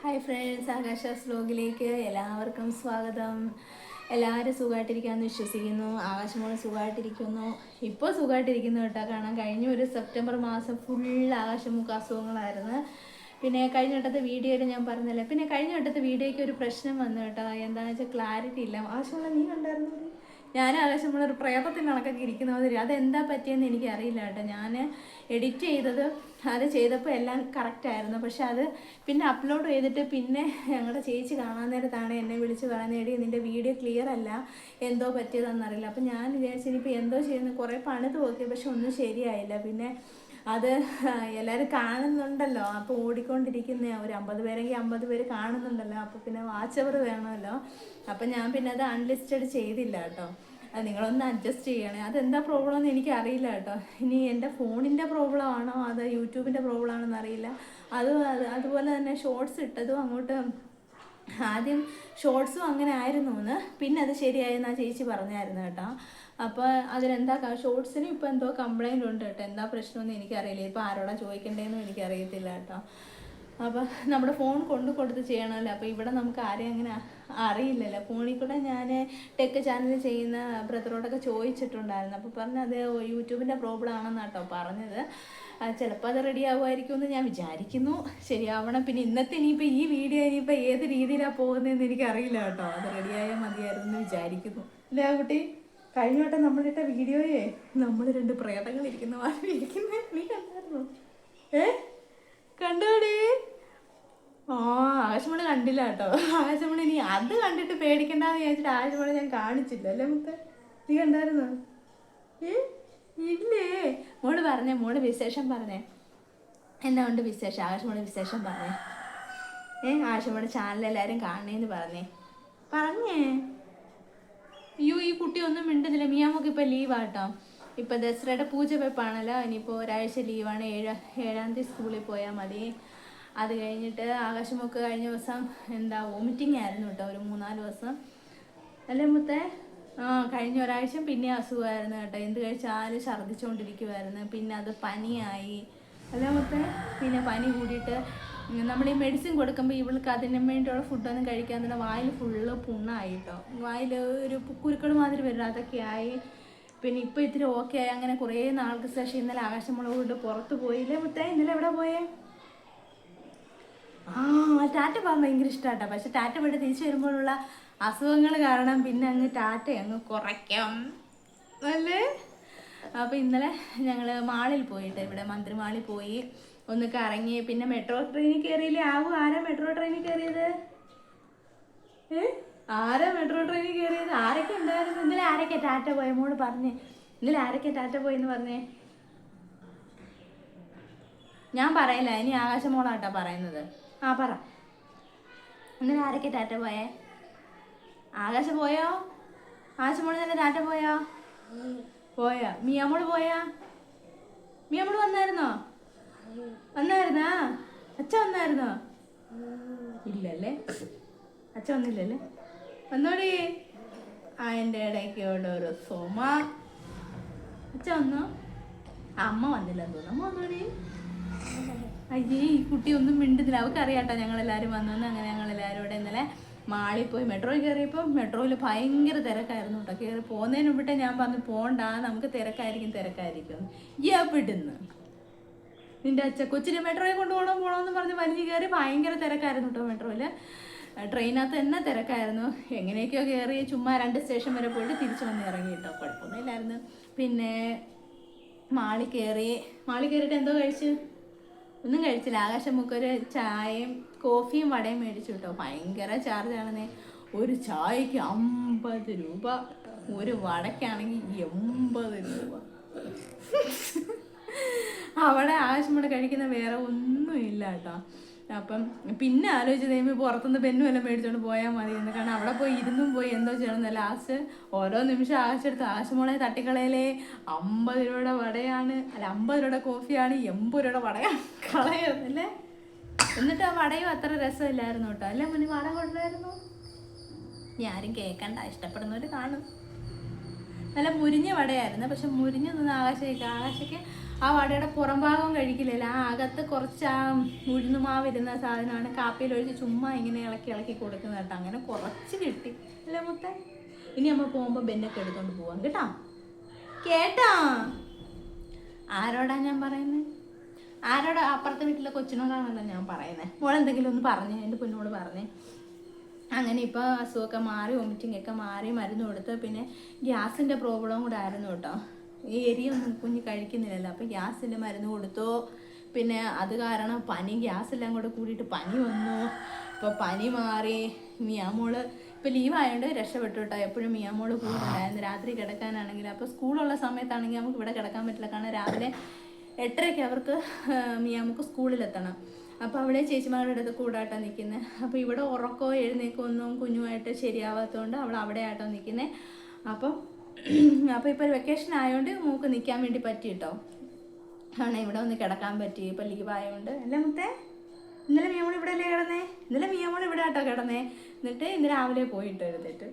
Hi friends ആകാശ സ്ലോഗിലേക്ക് എല്ലാവർക്കും സ്വാഗതം. എല്ലാവരും സുഖമായിട്ടിരിക്കാമെന്ന് വിശ്വസിക്കുന്നു. ആകാശമോൾ സുഖമായിട്ടിരിക്കുന്നു. ഇപ്പോൾ സുഖമായിട്ടിരിക്കുന്നു കേട്ടോ. കാരണം കഴിഞ്ഞ ഒരു സെപ്റ്റംബർ മാസം ഫുൾ ആകാശമുക്ക് അസുഖങ്ങളായിരുന്നു. പിന്നെ കഴിഞ്ഞ വട്ടത്തെ വീഡിയോയിൽ ഞാൻ പറഞ്ഞില്ല? പിന്നെ കഴിഞ്ഞ വട്ടത്തെ വീഡിയോയ്ക്ക് ഒരു പ്രശ്നം വന്നു കേട്ടോ. എന്താണെന്ന് വെച്ചാൽ ക്ലാരിറ്റി ഇല്ല. ആകാശമുള്ള നീ കണ്ടായിരുന്നു? ഞാൻ ആകാശം ഒരു പ്രേതത്തിന്റെ കണക്കൊക്കെ ഇരിക്കുന്ന മാതിരി. അതെന്താ പറ്റിയെന്ന് എനിക്ക് അറിയില്ല കേട്ടോ. ഞാൻ എഡിറ്റ് ചെയ്തത് അത് ചെയ്തപ്പോൾ എല്ലാം കറക്റ്റായിരുന്നു പക്ഷെ അത് പിന്നെ അപ്ലോഡ് ചെയ്തിട്ട് പിന്നെ ഞങ്ങളുടെ ചേച്ചി കാണാൻ നേരത്താണ് എന്നെ വിളിച്ച് പറയുന്നത് എടി നിന്റെ വീഡിയോ ക്ലിയർ അല്ല. എന്തോ പറ്റിയതെന്നറിയില്ല അപ്പം ഞാൻ വിചാരിച്ചു ഇനിയിപ്പോൾ എന്തോ ചെയ്യുന്നു. കുറേ പണിത് നോക്കി പക്ഷെ ഒന്നും ശരിയായില്ല. പിന്നെ അത് എല്ലാവരും കാണുന്നുണ്ടല്ലോ. അപ്പോൾ ഓടിക്കൊണ്ടിരിക്കുന്ന. ഒരു അമ്പത് പേരെങ്കിൽ അമ്പത് പേര് കാണുന്നുണ്ടല്ലോ. അപ്പോൾ പിന്നെ വാച്ചവർ വേണമല്ലോ. അപ്പം ഞാൻ പിന്നെ അത് അൺലിസ്റ്റഡ് ചെയ്തില്ല കേട്ടോ. അത് നിങ്ങളൊന്ന് അഡ്ജസ്റ്റ് ചെയ്യണേ. അതെന്താ പ്രോബ്ലം എന്ന് എനിക്ക് അറിയില്ല കേട്ടോ. ഇനി എന്റെ ഫോണിന്റെ പ്രോബ്ലം ആണോ? അത് യൂട്യൂബിന്റെ പ്രോബ്ലം ആണോ എന്നറിയില്ല. അത് അതുപോലെ തന്നെ ഷോർട്സ് ഇട്ടതും അങ്ങോട്ട് ആദ്യം ഷോർട്സും അങ്ങനെ ആയിരുന്നു എന്ന് പിന്നെ അത് ശരിയായെന്ന് ആ ചേച്ചി പറഞ്ഞായിരുന്നു കേട്ടോ. അപ്പോൾ അതിനെന്താ ഷോർട്സിന് ഇപ്പോൾ എന്തോ കംപ്ലൈന്റ് ഉണ്ട് കേട്ടോ. എന്താ പ്രശ്നമെന്ന് എനിക്കറിയില്ല. ഇപ്പോൾ ആരോടാ ചോദിക്കേണ്ടതെന്നും എനിക്കറിയത്തില്ല കേട്ടോ. അപ്പോൾ നമ്മുടെ ഫോൺ കൊണ്ട് കൊടുത്ത് ചെയ്യണമല്ലോ. അപ്പോൾ ഇവിടെ നമുക്ക് ആരെയും അങ്ങനെ അറിയില്ലല്ലോ. ഫോണിൽ കൂടെ ഞാൻ ടെക് ചാനൽ ചെയ്യുന്ന ബ്രദറോടൊക്കെ ചോദിച്ചിട്ടുണ്ടായിരുന്നു. അപ്പോൾ പറഞ്ഞത് യൂട്യൂബിന്റെ പ്രോബ്ലം ആണെന്ന് കേട്ടോ പറഞ്ഞത്. ചിലപ്പോൾ അത് റെഡി ആവുമായിരിക്കും എന്ന് ഞാൻ വിചാരിക്കുന്നു. ശരിയാവണം. പിന്നെ ഇന്നത്തെ ഇനിയിപ്പോൾ ഈ വീഡിയോ ഇനിയിപ്പോൾ ഏത് രീതിയിലാണ് പോകുന്നതെന്ന് എനിക്കറിയില്ല കേട്ടോ അത് റെഡിയായാൽ മതിയായിരുന്നു എന്ന് വിചാരിക്കുന്നു. അല്ലേ കുട്ടി കഴിഞ്ഞ വട്ടം നമ്മളിട്ട വീഡിയോയെ നമ്മൾ രണ്ട് പ്രേതങ്ങൾ ഇരിക്കുന്ന മാതിരി ഇരിക്കുന്ന. നീ കണ്ടായിരുന്നു? ഏ? കണ്ടോടി? ഓ ആകാശമണി കണ്ടില്ല കേട്ടോ. ആകാശമണി നീ അത് കണ്ടിട്ട് പേടിക്കണ്ടെന്ന് വിചാരിച്ചിട്ട് ആകാശമണി ഞാൻ കാണിച്ചില്ല. അല്ലേ മുത്ത? നീ കണ്ടായിരുന്നോ? ഏ? ഇല്ലേ? മോൾ പറഞ്ഞേ മോൾ വിശേഷം പറഞ്ഞേ. എന്നാ ഉണ്ട് വിശേഷം? ആകാശമണി വിശേഷം പറഞ്ഞേ. ഏ ആകാശമണി ചാനൽ എല്ലാവരും കാണണേന്ന് പറഞ്ഞേ. പറഞ്ഞേ. അയ്യോ ഈ കുട്ടി ഒന്നും മിണ്ടുന്നില്ല മിയാമൊക്കെ ഇപ്പം ലീവാട്ടോ ഇപ്പം ദസറയുടെ പൂജ വെപ്പാണല്ലോ. ഇനിയിപ്പോൾ ഒരാഴ്ച ലീവാണ്. ഏഴ് ഏഴാം തീയതി സ്കൂളിൽ പോയാൽ മതി. അത് കഴിഞ്ഞിട്ട് ആകാശമൊക്കെ കഴിഞ്ഞ ദിവസം എന്താ വോമിറ്റിംഗ് ആയിരുന്നു കേട്ടോ ഒരു മൂന്നാൽ ദിവസം. അല്ലേ മുത്തേ? ആ കഴിഞ്ഞ ഒരാഴ്ച പിന്നെ അസുഖമായിരുന്നു കേട്ടോ. എന്ത് കഴിച്ചാലും ഛർദ്ദിച്ചുകൊണ്ടിരിക്കുമായിരുന്നു പിന്നെ അത് പനിയായി. അല്ലേ മുത്തേ? പിന്നെ പനി കൂടിയിട്ട് നമ്മൾ ഈ മെഡിസിൻ കൊടുക്കുമ്പോൾ ഇവൾക്ക് അതിന് വേണ്ടിയുള്ള ഫുഡൊന്നും കഴിക്കാൻ തന്നെ വായിൽ ഫുള്ള് പുണ്ണായി കേട്ടോ. വായിൽ ഒരു കുരുക്കൾ മാതിരി വരും. ആയി. പിന്നെ ഇപ്പോൾ ഇത്തിരി ഓക്കെ ആയി. അങ്ങനെ കുറേ നാൾക്ക് ശേഷം ഇന്നലെ ആകാശം മുളക് കൊണ്ട് പുറത്ത് പോയില്ലേ മുത്തേ? ഇന്നലെ എവിടെ പോയേ? ആ ടാറ്റ പോകാൻ ഭയങ്കര ഇഷ്ടമാട്ടോ പക്ഷെ ടാറ്റ പോയിട്ട് തിരിച്ചു വരുമ്പോഴുള്ള അസുഖങ്ങൾ കാരണം പിന്നെ അങ്ങ് ടാറ്റ അങ്ങ് കുറയ്ക്കാം. അല്ലേ? അപ്പോൾ ഇന്നലെ ഞങ്ങൾ മാളിൽ പോയിട്ട് ഇവിടെ മന്ത്രിമാളിൽ പോയി ഒന്ന് കറങ്ങി. പിന്നെ മെട്രോ ട്രെയിനിൽ കയറിയില്ലേ? ആവും ആരാ മെട്രോ ട്രെയിനിൽ കയറിയത്? ഏ? ആരാ മെട്രോ ട്രെയിനിൽ കയറിയത് ആരൊക്കെ ഉണ്ടായിരുന്നു? ഇന്നലെ ആരൊക്കെ ടാറ്റ പോയ? മോൾ പറഞ്ഞേ. ഇന്നലെ ആരൊക്കെ ടാറ്റ പോയെന്ന് പറഞ്ഞേ? ഞാൻ പറയില്ല. ഇനി ആകാശമോളാട്ടാ പറയുന്നത്. ആ പറ. ഇന്നലെ ആരൊക്കെ ടാറ്റ പോയേ? ആകാശം പോയോ? ആകാശമോൾ തന്നെ ടാറ്റ പോയോ? പോയാ. മിയാമോൾ പോയാ? മിയാമോൾ വന്നായിരുന്നോ? വന്നായിരുന്നാ? അച്ഛ വന്നായിരുന്നോ? ഇല്ലല്ലേ? അച്ഛ വന്നില്ലല്ലേ? വന്നോടി. അതിന്റെ ഇടയ്ക്ക് ഇവിടെ ഒരു സോമ. അച്ഛ വന്നോ. അമ്മ വന്നില്ലെന്ന് തോന്നുന്നു. വന്നോടി. അയ്യേ ഈ കുട്ടി ഒന്നും മിണ്ടുന്നില്ല. അറിയാട്ടോ ഞങ്ങളെല്ലാവരും വന്നെന്ന് അങ്ങനെ ഞങ്ങളെല്ലാവരും ഇവിടെ ഇന്നലെ മാളിൽ പോയി മെട്രോയിൽ കയറിയപ്പോൾ മെട്രോയിൽ ഭയങ്കര തിരക്കായിരുന്നു കേട്ടോ. കയറി പോകുന്നതിന് മുമ്പിട്ട് ഞാൻ പറഞ്ഞു പോണ്ട നമുക്ക് തിരക്കായിരിക്കും തിരക്കായിരിക്കും. എവിടുന്ന് നിന്റെ അച്ഛ കൊച്ചിനെ മെട്രോയിൽ കൊണ്ടുപോകണം പോകണമെന്ന് പറഞ്ഞ് വലിഞ്ഞ് കയറി ഭയങ്കര തിരക്കായിരുന്നു കേട്ടോ മെട്രോയിൽ ട്രെയിനകത്ത് തന്നെ തിരക്കായിരുന്നു. എങ്ങനെയൊക്കെയോ കയറി ചുമ്മാ രണ്ട് സ്റ്റേഷൻ വരെ പോയിട്ട് തിരിച്ചു വന്ന് ഇറങ്ങി കേട്ടോ. കുഴപ്പമൊന്നുമില്ലായിരുന്നു. പിന്നെ മാളി കയറി മാളി കയറിയിട്ട് എന്തോ കഴിച്ച്? ഒന്നും കഴിച്ചില്ല. ആകാശമുക്കൊരു ചായയും കോഫിയും വടയും മേടിച്ചു കേട്ടോ. ഭയങ്കര ചാർജാണെന്നേ ഒരു ചായക്ക് അമ്പത് രൂപ. ഒരു വടക്കാണെങ്കിൽ എൺപത് രൂപ. അവിടെ ആവശ്യമുള്ള കഴിക്കുന്ന വേറെ ഒന്നും ഇല്ല കേട്ടോ. അപ്പം പിന്നെ ആലോചിച്ച് കഴിയുമ്പോൾ പുറത്തുനിന്ന് പെന്നും എല്ലാം മേടിച്ചോണ്ട് പോയാൽ മതി. എന്ന് കാരണം അവിടെ പോയി ഇരുന്നും പോയി എന്തോ ചെയ്യണം ലാസ്റ്റ് ഓരോ നിമിഷം ആവശ്യമെടുത്ത് ആവശ്യമോളെ തട്ടിക്കളയലേ. അമ്പത് രൂപയുടെ വടയാണ്. അല്ല അമ്പത് രൂപയുടെ കോഫിയാണ്. എൺപത് രൂപയുടെ വടയാണ്. കളയുന്നല്ലേ എന്നിട്ട് ആ വടയും അത്ര രസമില്ലായിരുന്നു കേട്ടോ. അല്ലേ മുന്നിൽ വട കൊണ്ടായിരുന്നു ഞാനും കേൾക്കണ്ട ഇഷ്ടപ്പെടുന്നവർ കാണും. നല്ല മുരിഞ്ഞ വടയായിരുന്നു. പക്ഷെ മുരിഞ്ഞു നിന്ന് ആകാശയ്ക്ക് ആകാശയ്ക്ക് ആ വടയുടെ പുറം ഭാഗം കഴിക്കില്ല? ആ അകത്ത് കുറച്ച് ആ ഉഴുന്നുമാവ് ഇരുന്ന സാധനമാണ്. കാപ്പിയിൽ ഒഴിച്ച് ചുമ്മാ ഇങ്ങനെ ഇളക്കി ഇളക്കി കൊടുക്കുന്നത് കേട്ടോ. അങ്ങനെ കുറച്ച് കിട്ടി. അല്ലേ മുത്ത? ഇനി നമ്മൾ പോകുമ്പോൾ ബെന്നൊക്കെ എടുത്തോണ്ട് പോവാം. കേട്ടോ? കേട്ടാ? ആരോടാ ഞാൻ പറയുന്നത് ആരോടാ അപ്പുറത്തെ വീട്ടിലെ കൊച്ചിനോടാണല്ലോ ഞാൻ പറയുന്നത് മോളെന്തെങ്കിലും ഒന്ന് പറഞ്ഞേ എന്റെ പൊന്നോട് പറഞ്ഞേ. അങ്ങനെ ഇപ്പോൾ അസുഖമൊക്കെ മാറി വോമിറ്റിംഗ് ഒക്കെ മാറി മരുന്ന് കൊടുത്ത് പിന്നെ ഗ്യാസിന്റെ പ്രോബ്ലം കൂടെ ആയിരുന്നു കേട്ടോ. ഈ എരിയൊന്നും കുഞ്ഞ് കഴിക്കുന്നില്ലല്ലോ. അപ്പോൾ ഗ്യാസിന്റെ മരുന്ന് കൊടുത്തു. പിന്നെ അത് കാരണം പനി ഗ്യാസ് എല്ലാം കൂടെ കൂടിയിട്ട് പനി വന്നു. ഇപ്പോൾ പനി മാറി. മിയാമോൾ ഇപ്പോൾ ലീവ് ആയതുകൊണ്ട് രക്ഷപ്പെട്ടു കേട്ടോ എപ്പോഴും മിയാമോൾ കൂടുന്നുണ്ടായിരുന്നു രാത്രി കിടക്കാനാണെങ്കിൽ അപ്പോൾ സ്കൂളുള്ള സമയത്താണെങ്കിൽ നമുക്ക് ഇവിടെ കിടക്കാൻ പറ്റില്ല. കാരണം രാവിലെ എട്ടരയ്ക്ക് അവർക്ക് മിയാമുക്ക് സ്കൂളിലെത്തണം. അപ്പോൾ അവിടെ ചേച്ചിമാരുടെ അടുത്ത് കൂടാട്ടോ നിൽക്കുന്നത് അപ്പോൾ ഇവിടെ ഉറക്കോ എഴുന്നേക്കോ ഒന്നും കുഞ്ഞുമായിട്ട് ശരിയാവാത്തതുകൊണ്ട് അവൾ അവിടെ ആട്ടോ നിൽക്കുന്നത് അപ്പം അപ്പോൾ ഇപ്പോൾ വെക്കേഷൻ ആയതുകൊണ്ട് മൂക്ക് നിൽക്കാൻ വേണ്ടി പറ്റി കേട്ടോ ആണ് ഇവിടെ ഒന്ന് കിടക്കാൻ പറ്റി ഇപ്പോൾ ലീവ് ആയതുകൊണ്ട് അല്ല മുത്തേ ഇന്നലെ മിയമോൾ ഇവിടെ അല്ലേ കിടന്നേ? ഇന്നലെ മിയമോൾ ഇവിടെ ആട്ടോ കിടന്നേ. എന്നിട്ട് ഇന്ന് രാവിലെ പോയിട്ട് എഴുന്നേറ്റ്.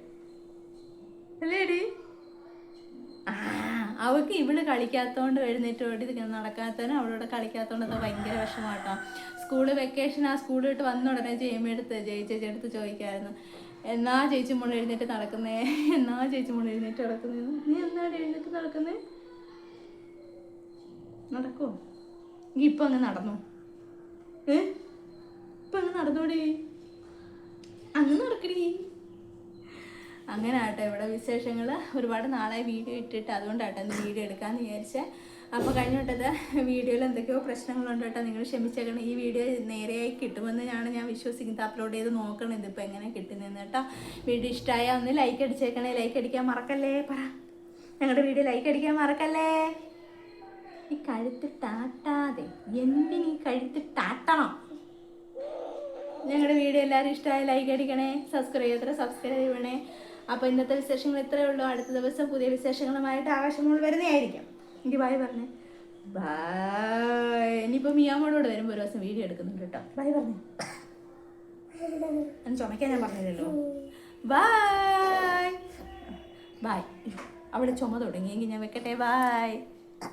അല്ലേ എടി ആ, അവൾക്ക് ഇവൾ കളിക്കാത്തതുകൊണ്ട് എഴുന്നേറ്റ് ഓടി നടക്കാത്തതിനും അവളോട് കളിക്കാത്തോണ്ട് ഭയങ്കര വിഷമാട്ടോ സ്കൂൾ വെക്കേഷൻ ആ സ്കൂളിലോട്ട് വന്ന ഉടനെ ചെയ്യുമ്പോഴെടുത്ത് ജയി ചേച്ചി എടുത്ത് ചോദിക്കായിരുന്നു. എന്നാ ചേച്ചി മോൾ എഴുന്നേറ്റ് നടക്കുന്നേ? എന്നാ ചേച്ചി മോൾ എഴുന്നേറ്റ് നടക്കുന്നേ? നീ എന്നാണ് എഴുന്നേറ്റ് നടക്കുന്നേ? നടക്കോ? നീ ഇപ്പൊ അങ്ങ് നടന്നു? ഏ? ഇപ്പൊ അങ്ങ് നടന്നോടി. അങ്ങ് നടക്കടി. അങ്ങനെ ആട്ടെ ഇവിടെ വിശേഷങ്ങൾ ഒരുപാട് നാളായി വീഡിയോ ഇട്ടിട്ട് അതുകൊണ്ടാട്ടെ വീഡിയോ എടുക്കാമെന്ന് വിചാരിച്ചേ. അപ്പോൾ കഴിഞ്ഞ വട്ടത്തെ വീഡിയോയിൽ എന്തൊക്കെയോ പ്രശ്നങ്ങളുണ്ട് കേട്ടോ. നിങ്ങൾ ക്ഷമിച്ചേക്കണം. ഈ വീഡിയോ നേരെയായി കിട്ടുമെന്ന് ഞാൻ ഞാൻ വിശ്വസിക്കുന്നത് അപ്ലോഡ് ചെയ്ത് നോക്കണം. ഇതിപ്പോൾ എങ്ങനെ കിട്ടുന്നതെന്ന് കേട്ടോ. വീഡിയോ ഇഷ്ടമായ ഒന്ന് ലൈക്ക് അടിച്ചേക്കണേ. ലൈക്ക് അടിക്കാൻ മറക്കല്ലേ? പറ. ഞങ്ങളുടെ വീഡിയോ ലൈക്ക് അടിക്കാൻ മറക്കല്ലേ? ഈ കഴുത്ത് ടാട്ടാതെ എന്തിനീ കഴുത്ത് ടാട്ടണം ഞങ്ങളുടെ വീഡിയോ എല്ലാവരും ഇഷ്ടമായ ലൈക്ക് അടിക്കണേ. സബ്സ്ക്രൈബ് ചെയ്യത്ര സബ്സ്ക്രൈബ് ചെയ്യണേ. അപ്പോൾ ഇന്നത്തെ വിശേഷങ്ങൾ ഇത്രയേ ഉള്ളൂ. അടുത്ത ദിവസം പുതിയ വിശേഷങ്ങളുമായിട്ട് ആകാശങ്ങൾ വരുന്നതായിരിക്കും. എനിക്ക് ബായ് പറഞ്ഞേ. ബായ് ഇനിയിപ്പോൾ മിയാമോടോട് വരുമ്പോൾ ഒരു ദിവസം വീഡിയോ എടുക്കുന്നുണ്ട് കേട്ടോ. ബായ് പറഞ്ഞേ. ഞാൻ ചുമക്കാൻ ഞാൻ പറഞ്ഞില്ലല്ലോ. ബായ് ബായ് അവിടെ ചുമ തുടങ്ങിയെങ്കിൽ ഞാൻ വെക്കട്ടെ? ബായ്